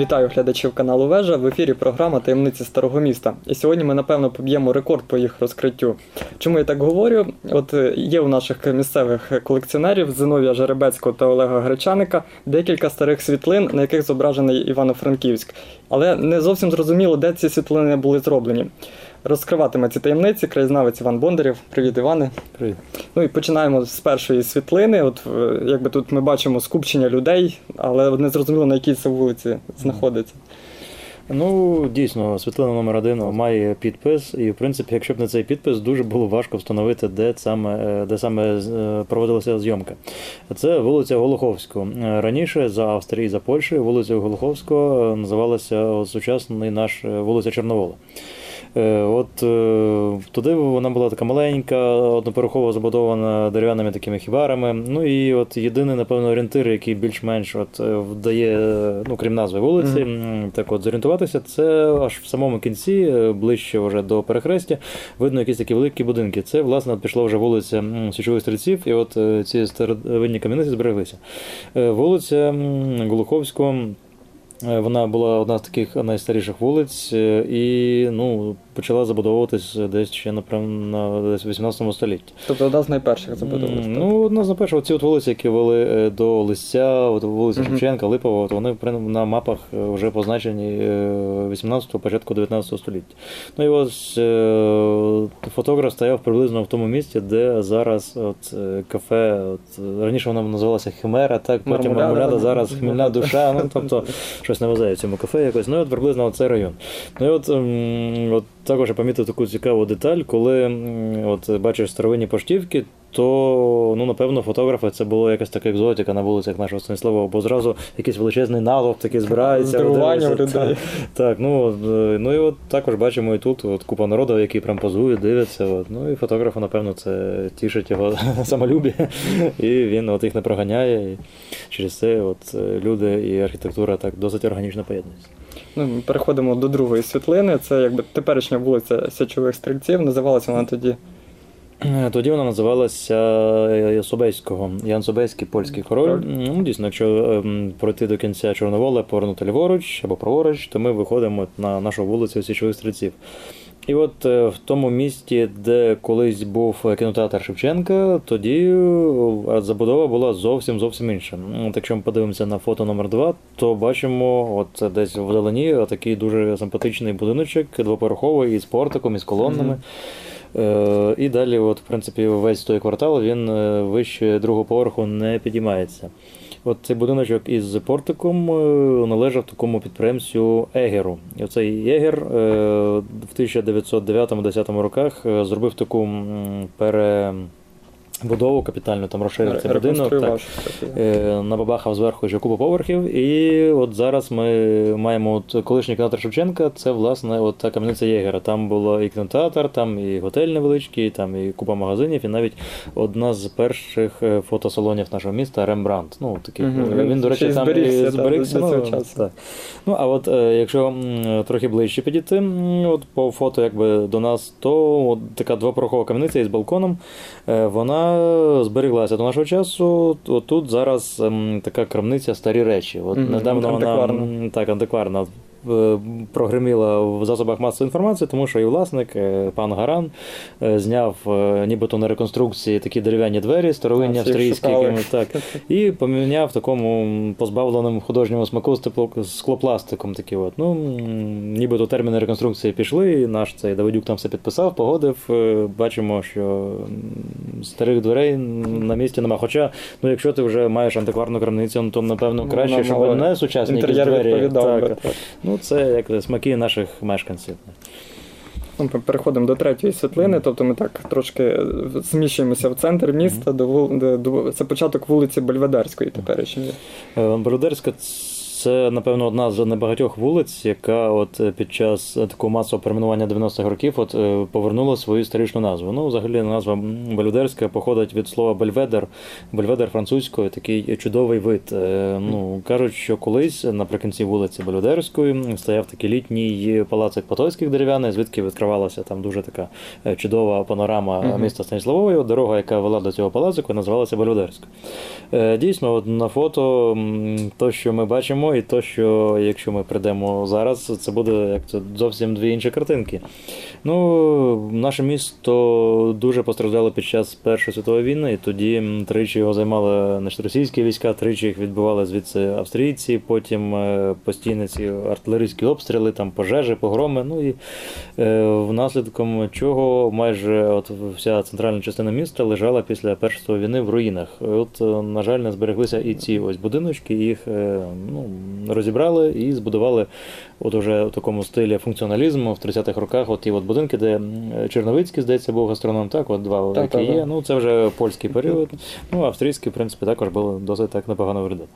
Вітаю глядачів каналу Вежа. В ефірі програма Таємниці старого міста. І сьогодні ми напевно поб'ємо рекорд по їх розкриттю. Чому я так говорю? От е, є у наших місцевих колекціонерів Зиновія Жеребецького та Олега Гречаника декілька старих світлин, на яких зображений Івано-Франківськ. Але не зовсім зрозуміло, де ці світлини були зроблені. Розкриватиме ці таємниці краєзнавець Іван Бондарєв. Привіт, Іване. Привіт. Ну і починаємо з першої світлини. От е, якби тут ми бачимо скупчення людей, але не зрозуміло на якій це вулиці знаходиться. Ну, дійсно, світлина номер один має підпис, і в принципі, якщо б не цей підпис, дуже було важко встановити, де саме, е, де саме е, проводилася зйомка. Це вулиця Голоховського. Раніше за Австрії, за Польщею, вулиця Голоховського називалася сучасний наш вулиця Чорновола. Е, От е, туди вона була така маленька, одноперехово забудована дерев'яними такими хібарами. Ну і от єдиний, напевно, орієнтир, який більш-менш от е, вдає, ну крім назви вулиці, м, так от зорієнтуватися, це аж в самому кінці, ближче вже до перехрестя, видно якісь такі великі будинки. Це, власне, от пішла вже вулиця Січових стрільців, і от ці старовинні кам'яниці збереглися. Вулиця Глуховського. Вона була одна з таких найстаріших вулиць, е, і ну, почала забудовуватись десь ще напевно десь в 18 столітті. Тобто одна з найперших забудованих. М, Ну, одна з найперших, оці от вулиці, які вели е, до Лисця, от вулиця. Шевченка, Липова, от вони на мапах е, вже позначені 18-го, початку 19 століття. Ну і ось е, фотограф стояв приблизно в тому місці, де зараз от, е, кафе, от, е, раніше воно називалося Химера, так, потім Мармуляда, зараз Хмільна душа, ну тобто щось не везе цьому кафе якось. Ну і от приблизно цей район. Ну і от, от також я помітив таку цікаву деталь, коли от бачиш старовинні поштівки, то ну напевно фотографи це було якась така екзотика на вулицях нашого Станіслава, бо зразу якийсь величезний натовп такий збирається. Здивування в людей. Так, так, ну е, ну і от також бачимо і тут от купа народу, які прям позують, дивляться. От. Ну і фотографу, напевно, це тішить його самолюбі, і він от їх не проганяє. І через це от е, люди і архітектура так досить органічно поєднуються. Ну, ми переходимо до другої світлини. Це якби теперішня вулиця Січових стрільців. Називалася вона тоді. Е, Тоді вона називалася е, Собейського, Ян Собейський, польський король. Король. Ну, дійсно, якщо пройти до кінця Чорновола, повернути ліворуч або праворуч, то ми виходимо на нашу вулицю Січових стрільців. І от е, в тому місті, де колись був кінотеатр Шевченка, тоді е, забудова була зовсім зовсім інша. От Якщо ми подивимося на фото номер 2 то бачимо от десь вдалині такий дуже симпатичний будиночок, двоповерховий із портиком, із колоннами. Е, І далі, от, в принципі, весь той квартал він е, вище другого поверху не підіймається. От цей будиночок із портиком е, належав такому підприємцю Егеру. І оцей Егер е, в 1909-10 роках е, зробив таку м, перебудову капітальну, там розширив цей будинок. Так. Е, Набабахав зверху ще купу поверхів, і от зараз ми маємо от колишній кінотеатр Шевченка, це власне от та кам'яниця Єгера. Там було і кінотеатр, там і готель невеличкий, там і купа магазинів, і навіть одна з перших е, фотосалонів нашого міста Рембрандт. Ну, такий, е, Він, до речі, Ще там зберігся, і та, зберігся. до цього Ну, часу. так. ну, а от е, якщо трохи ближче підійти, от по фото якби до нас, то от така двопрохова кам'яниця із балконом, е, вона зберіглася до нашого часу. Отут тут зараз ем, така крамниця старі речі. От недавно вона так антикварна. Е, Прогреміла в засобах масової інформації, тому що і власник, е, пан Гаран, е, зняв нібито на реконструкції такі дерев'яні двері, старовинні А, австрійські, якимось, так, і поміняв такому позбавленому художнього смаку з склопластиком. Такі от. Ну, нібито терміни реконструкції пішли, і наш цей Давидюк там все підписав, погодив. Бачимо, що старих дверей на місці нема. Хоча, ну, якщо ти вже маєш антикварну крамницю, ну, то напевно Ну, краще, вона щоб не сучасні якісь двері. Так. так. Ну, це як смаки наших мешканців. Ну, ми переходимо до третьої світлини, тобто ми так трошки е, зміщуємося в центр міста, до, вул- до, це початок вулиці Бельведерської теперішньої. Бельведерська Бродерська це, напевно, одна з небагатьох вулиць, яка от е, під час е, такого масового перейменування 90-х років от е, повернула свою історичну назву. Ну, взагалі, назва Бельведерська походить від слова бельведер, бельведер французькою, такий чудовий вид. Ну, кажуть, що колись наприкінці вулиці Бельведерської стояв такий літній палацик Потойських дерев'яний, звідки відкривалася там дуже така чудова панорама міста Станіславової. Дорога, яка вела до цього палацику, називалася Бельведерська. Дійсно, от на фото то, що ми бачимо, і то, що якщо ми прийдемо зараз, це буде як це зовсім дві інші картинки. Ну, наше місто дуже постраждало під час Першої світової війни, і тоді тричі його займали значить, російські війська, тричі їх відбивали звідси австрійці, потім е, постійні ці артилерійські обстріли, там пожежі, погроми. Ну і е, внаслідком чого майже от вся центральна частина міста лежала після Першої війни в руїнах. От, е, на жаль, не збереглися і ці ось будиночки, їх е, ну, розібрали і збудували от уже в такому стилі функціоналізму в 30-х роках. От ті от будинки, де Черновицький, здається, був гастроном, так, от два Так, які так, є. так. Ну, це вже польський період. Ну, австрійський, в принципі, також було досить так непогано виглядати.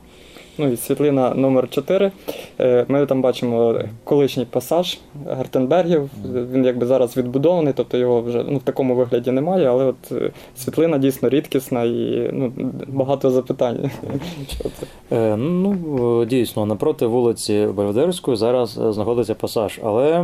Ну і світлина номер 4. Е, Ми там бачимо колишній пасаж Гартенбергів. Він якби зараз відбудований, тобто його вже ну, в такому вигляді немає, але от е, світлина дійсно рідкісна і ну, багато запитань. Е, Ну, дійсно, напроти вулиці Бельведерської зараз знаходиться пасаж. Але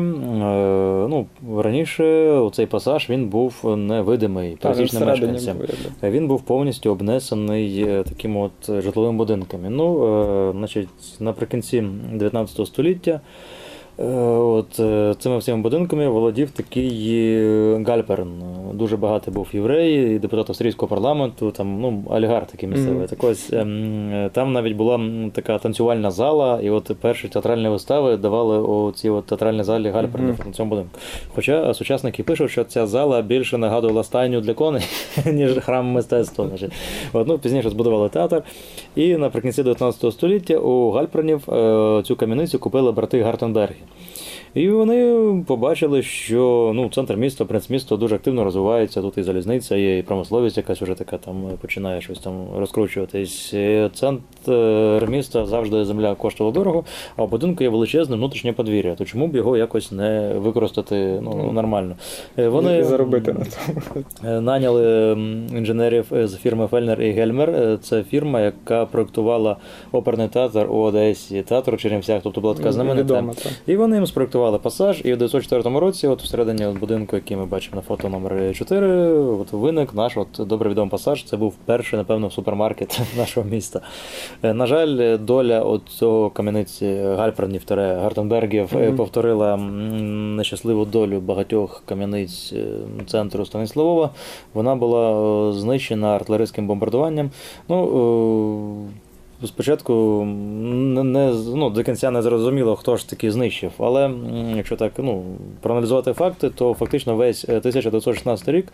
ну, раніше цей пасаж він був невидимий пересічним мешканцям. був. Він був повністю обнесений такими от житловими будинками. Ну, значить, наприкінці 19 століття. Е, От е, цими всіма будинками володів такий е, Гальперн. Дуже багатий був єврей, депутат австрійського парламенту, там ну олігарх такий місцевий. Мгм. Так ось ем, там навіть була така танцювальна зала, і от перші театральні вистави давали у цій от театральній залі Гальпернів Мгм. на цьому будинку. Хоча сучасники пишуть, що ця зала більше нагадувала стайню для коней, ніж храм мистецтва. От, ну, пізніше збудували театр. І наприкінці 19 століття у Гальпернів цю кам'яницю купили брати Гартенберги. І вони побачили, що ну, центр міста, принц міста дуже активно розвивається. Тут і залізниця, є і промисловість якась уже така там е, починає щось там розкручуватись. І Центр міста завжди земля коштувала дорого, а у будинку є величезне внутрішнє подвір'я. То чому б його якось не використати ну, нормально? Е, Вони І заробити на тому. Е, Наняли інженерів з фірми Фельнер і Гельмер. Е, Це фірма, яка проєктувала оперний театр у Одесі, театр у Чернівцях, тобто була така знаменита. І вони їм спроектували пасаж, і в 1904 році, от всередині будинку, який ми бачимо на фото номер 4, от виник наш от добре відомий пасаж. Це був перший, напевно, супермаркет нашого міста. Е, На жаль, доля от цього кам'яниці Гальпернів тере Гартенбергів е, Мгм. повторила нещасливу долю багатьох кам'яниць е, центру Станіславова. Вона була знищена артилерійським бомбардуванням. Ну, Спочатку не, не ну, до кінця не зрозуміло, хто ж таки знищив. Але якщо так ну, проаналізувати факти, то фактично весь е, 1916 рік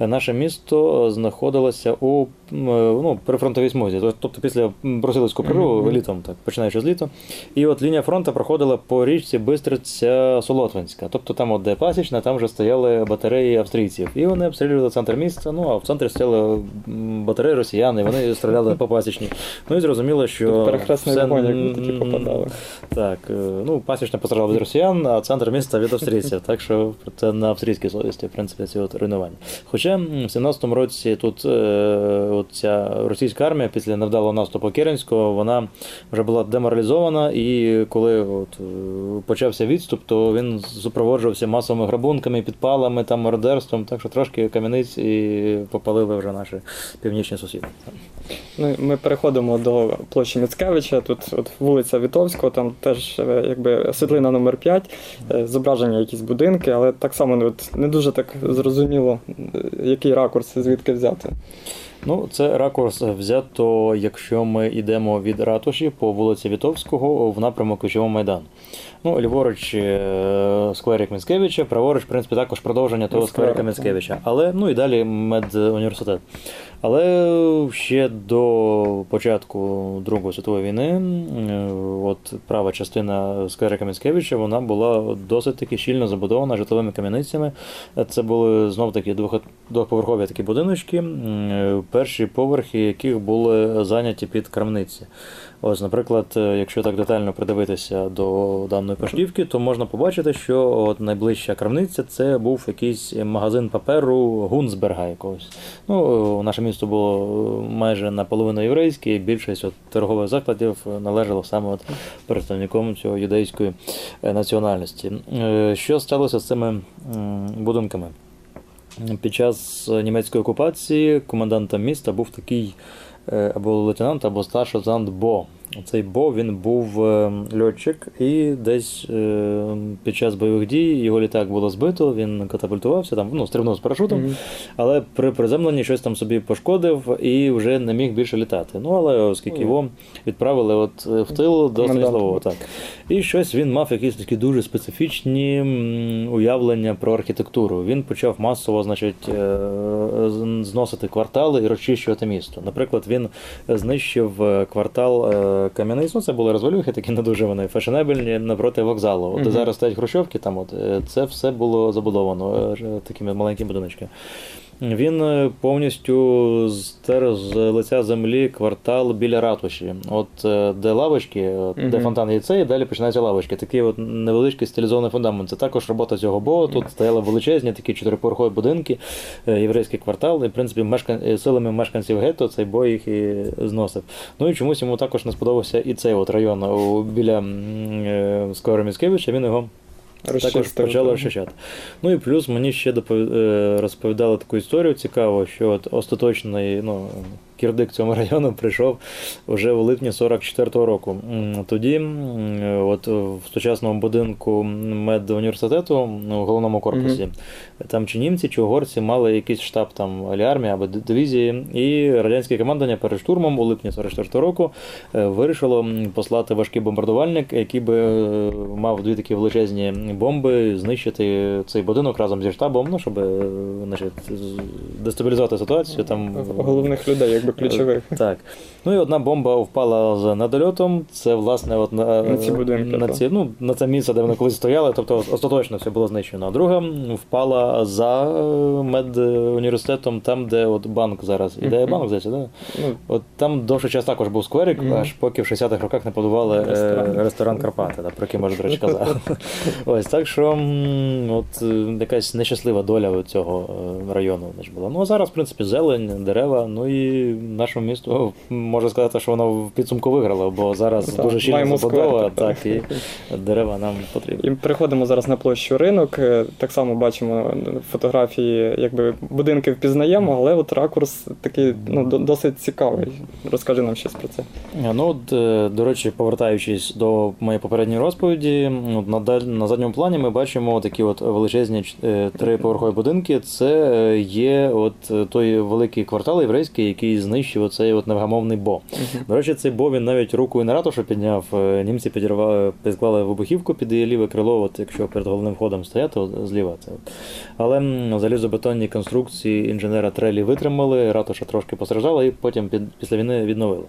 е, наше місто знаходилося у е, ну, прифронтовій смузі. Тобто після Брусилівського прориву Мгм. літом, так, починаючи з літа. І от лінія фронту проходила по річці Бистриця Солотвинська. Тобто там, от де пасічна, там вже стояли батареї австрійців. І вони обстрілювали центр міста. Ну а в центрі стояли батареї росіян, і вони стріляли по пасічній. Ну і зрозуміло, що Тут перехресний все, вогонь, як ми такі попадали. Так, е, ну пасічна постраждала від росіян, а центр міста від австрійців. Так що це на австрійській совісті, в принципі, ці от руйнування. Хоча в 17-му році тут е, от ця російська армія після невдалого наступу Керенського, вона вже була деморалізована, і коли от, е, почався відступ, то він супроводжувався масовими грабунками, підпалами, там мародерством, так що трошки кам'яниць і попалили вже наші північні сусіди. Ну, ми переходимо до площі Міцкевича. Тут от вулиця Вітовського, там теж е, якби світлина номер 5, е, зображення якісь будинки, але так само ну, от, не дуже так зрозуміло, е, який ракурс звідки взяти. Ну, це ракурс взято, якщо ми йдемо від ратуші по вулиці Вітовського в напрямок Ключового Майдану. Ну, ліворуч е, скверик Міцкевича, праворуч, в принципі, також продовження того скверик, скверика. Міцкевича. Але ну і далі медуніверситет. Але ще до початку Другої світової війни, е, от права частина скверика Міцкевича, вона була досить таки щільно забудована житловими кам'яницями. Це були знов таки двох- двохповерхові такі будиночки, м, перші поверхи яких були зайняті під крамниці. Ось, наприклад, е, якщо так детально придивитися до даної поштівки, то можна побачити, що от найближча крамниця це був якийсь магазин паперу Гунцберга якогось. Ну, е, наше місто було е, майже наполовину єврейське, і більшість от торгових закладів належало саме от представникам цього юдейської національності. Що сталося з цими будинками? Під час німецької окупації комендантом міста був такий е, або лейтенант, або старший лейтенант Бо. Цей Бо він був е, льотчик, і десь е, під час бойових дій його літак було збито, він катапультувався, там, ну, стрибнув з парашутом, Мгм. але при приземленні щось там собі пошкодив і вже не міг більше літати. Ну, але оскільки Ой. його відправили от е, в тил до. Станіславова, так. І щось він мав якісь такі дуже специфічні уявлення про архітектуру. Він почав масово, значить, е, зносити квартали і розчищувати місто. Наприклад, він знищив е, квартал Кам'яниць, ну це були розвалюхи, такі не дуже вони фешенебельні навпроти вокзалу. От угу. Зараз стоять хрущовки, там от е, це все було забудовано е, такими маленькими будиночками. Він е, повністю стер з лиця землі квартал біля ратуші. От е, де лавочки, от, де фонтан яйце, і далі починаються лавочки. Такий от невеличкий стилізований фундамент. Це також робота цього бо. Тут стояли величезні такі чотириповерхові будинки, е, єврейський квартал. І в принципі мешкан... е, силами мешканців гетто цей бой їх і зносив. Ну і чомусь йому також не сподобався і цей от район біля е, Міцкевича. Він його також так. розчищати. Ну і плюс мені ще е, розповідали таку історію цікаву, що от остаточний ну, кірдик цьому району прийшов вже у липні 44-го року. Тоді, от в сучасному будинку медуніверситету ну, в головному корпусі, там чи німці, чи угорці мали якийсь штаб там армії або дивізії, і радянське командування перед штурмом у липні 44 року е, вирішило послати важкий бомбардувальник, який би е, мав дві такі величезні бомби, знищити цей будинок разом зі штабом, ну щоб е, значить, дестабілізувати ситуацію. Там Головних людей, якби ключових. так. Ну і одна бомба впала з недольотом. Це власне от на, На ці будинки, на, ці, ну, на це місце, де вони колись стояли, тобто остаточно все було знищено. А друга впала за е, медуніверситетом, там, де от банк зараз. Мгм. банк, здається, да? Ну, От там довший час також був скверик, аж поки в 60-х роках не побудували е, Ресторан. ресторан, Карпати, да, про який, може, до речі, казав. Ось так що от е, якась нещаслива доля цього е, району була. Ну а зараз, в принципі, зелень, дерева. Ну і нашому місту можна сказати, що воно в підсумку виграло, бо зараз Так, дуже щільна забудова, сквер, так, і дерева нам потрібні. І переходимо зараз на площу ринок. Е, Так само бачимо фотографії, якби будинки впізнаємо, але от ракурс такий ну, досить цікавий. Розкажи нам щось про це. Ну, от, е, до речі, повертаючись до моєї попередньої розповіді, на, задньому плані ми бачимо такі от величезні е, триповерхові будинки. Це е, є от е, той великий квартал єврейський, який знищив оцей от невгамовний бо. До речі, цей бо він навіть руку і на ратушу підняв. Е, Німці підірвали, підклали вибухівку під її ліве крило, от якщо перед головним входом стояти, от зліва це. Але залізобетонні конструкції інженера Трелі витримали, ратуша трошки постраждала і потім під, після війни відновили.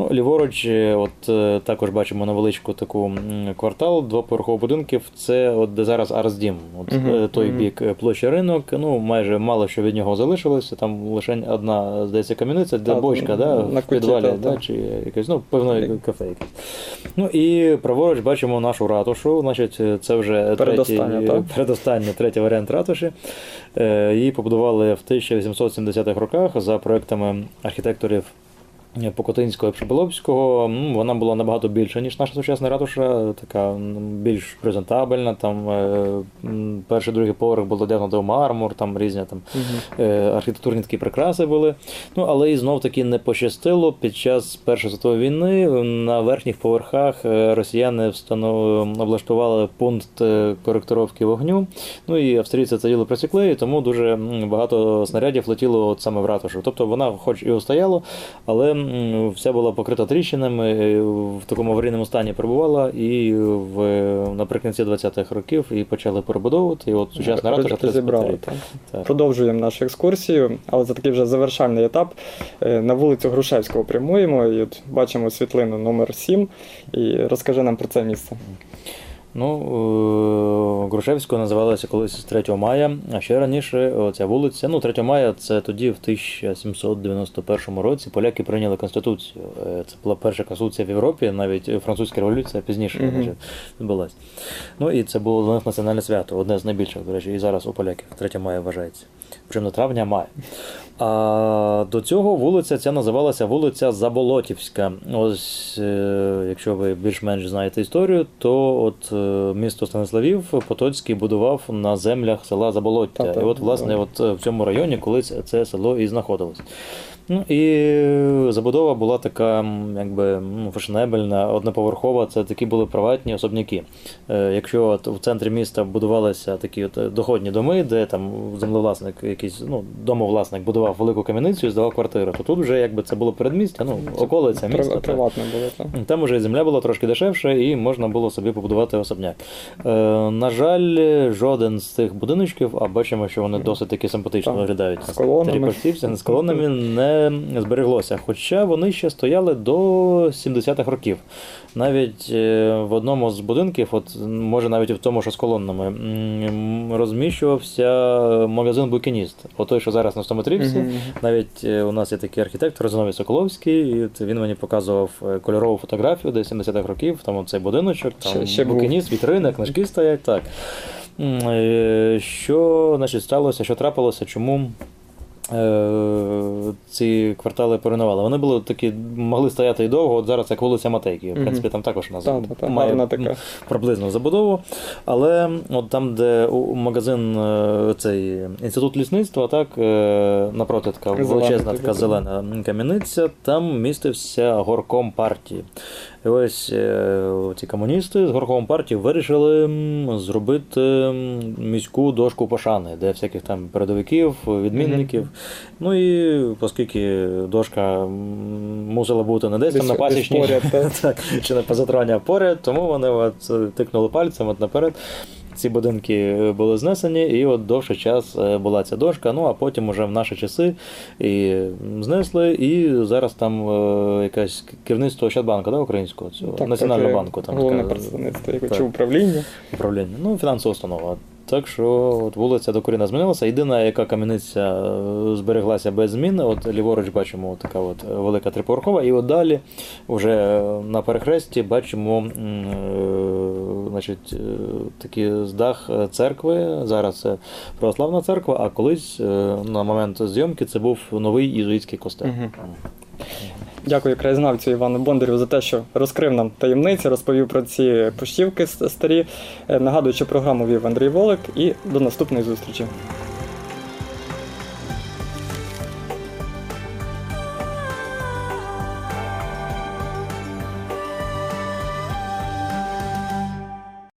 Ну, ліворуч, е, от е, також бачимо невеличку таку квартал двоповерхових будинків. Це от де зараз Арсдім. От е, той бік площа ринок. Ну майже мало що від нього залишилося. Там лише одна здається кам'яниця, де бочка, да, на в підвалі, так, да, так. чи якесь, ну, певно, кафе якесь. Ну і праворуч бачимо нашу ратушу. Значить, це вже Передостання, третій варіант ратуші. Її побудували в 1870-х роках за проектами архітекторів. Покотинського і Пшебеловського, вона була набагато більша, ніж наша сучасна ратуша, така більш презентабельна. Там е, перший другий поверх було одягнуто в мармур, там різні там е, архітектурні такі прикраси були. Ну, але і знов таки не пощастило. Під час Першої світової війни на верхніх поверхах е, росіяни встанов... облаштували пункт коректировки вогню. Ну і австрійці це діло просікли, і тому дуже багато снарядів летіло от саме в ратушу. Тобто вона, хоч і устояла, але вся була покрита тріщинами, е, в такому аварійному стані перебувала, і в наприкінці 20-х років її почали перебудовувати. І от сучасна ратуша 35 Розібрали, рік. так. Так. Продовжуємо нашу екскурсію, але це такий вже завершальний етап. Е, На вулицю Грушевського прямуємо і от бачимо світлину номер 7 І розкажи нам про це місце. Ну, е, Грушевського називалася колись 3 мая, а ще раніше ця вулиця. Ну, 3 мая це тоді, в 1791 році, поляки прийняли Конституцію. Е, Це була перша конституція в Європі, навіть французька революція пізніше Мгм. mm відбулася. Ну і це було для них національне свято, одне з найбільших, до речі, і зараз у поляків 3 мая вважається. Причому травня, має. А до цього вулиця ця називалася вулиця Заболотівська. Ось, е, якщо ви більш-менш знаєте історію, то от е, місто Станиславів Потоцький будував на землях села Заболоття. І от, власне, от е, в цьому районі колись це село і знаходилось. Ну і забудова була така, якби ну, фешенебельна, одноповерхова. Це такі були приватні особняки. Е, Якщо от в центрі міста будувалися такі от е, доходні доми, де там землевласник, якийсь ну домовласник будував велику кам'яницю і здавав квартиру, то тут вже якби це було передмістя, ну околиця міста. Приватне було так. Там уже і земля була трошки дешевше, і можна було собі побудувати особняк. Е, на жаль, жоден з цих будиночків, а бачимо, що вони досить таки симпатично виглядають. з колонами. З колонами не збереглося. Хоча вони ще стояли до 70-х років. Навіть е, в одному з будинків, от може навіть і в тому, що з колонами, м, розміщувався магазин Букініст. Отой, що зараз на 100 метрівці. Мгм. Навіть е, у нас є такий архітектор Зиновій Соколовський, і він мені показував е, кольорову фотографію десь 70-х років, там цей будиночок, там Ще- ще букініст, вітрина, книжки стоять. Так. Е, Що значить, сталося, що трапилося, чому? Е, Ці квартали перейменували. Вони були такі, могли стояти і довго. От зараз як вулиця Матейки. В принципі, там також у нас Так, так, так, має гарна така. приблизно забудову. Але от там, де магазин, е, цей інститут лісництва, так е, напроти така величезна така зелена кам'яниця, там містився горком партії. І ось е, ці комуністи з горком партії вирішили зробити міську дошку пошани, де всяких там передовиків, відмінників. Ну і оскільки дошка мусила бути не десь там на пасічні поряд, так. чи на позатроні, поряд, тому вони от е, тикнули пальцем от наперед. Ці будинки е, були знесені, і от довший час е, була ця дошка. Ну а потім уже в наші часи і знесли, і зараз там е, якесь керівництво Ощадбанку, да, українського цього Так, національного так, банку, там головне така- представництво так. чи управління. управління. Ну, фінансова установа. Так що от вулиця докорінно змінилася. Єдина, яка кам'яниця збереглася без змін, от ліворуч бачимо от така от велика триповерхова, і от далі, вже на перехресті, бачимо значить, такі з дах е, церкви. Зараз це православна церква, а колись е, на момент зйомки це був новий ізуїтський костел. Дякую краєзнавцю Івану Бондарю за те, що розкрив нам таємниці, розповів про ці пущівки старі. Е, Нагадую, що програму вів Андрій Волик і до наступної зустрічі.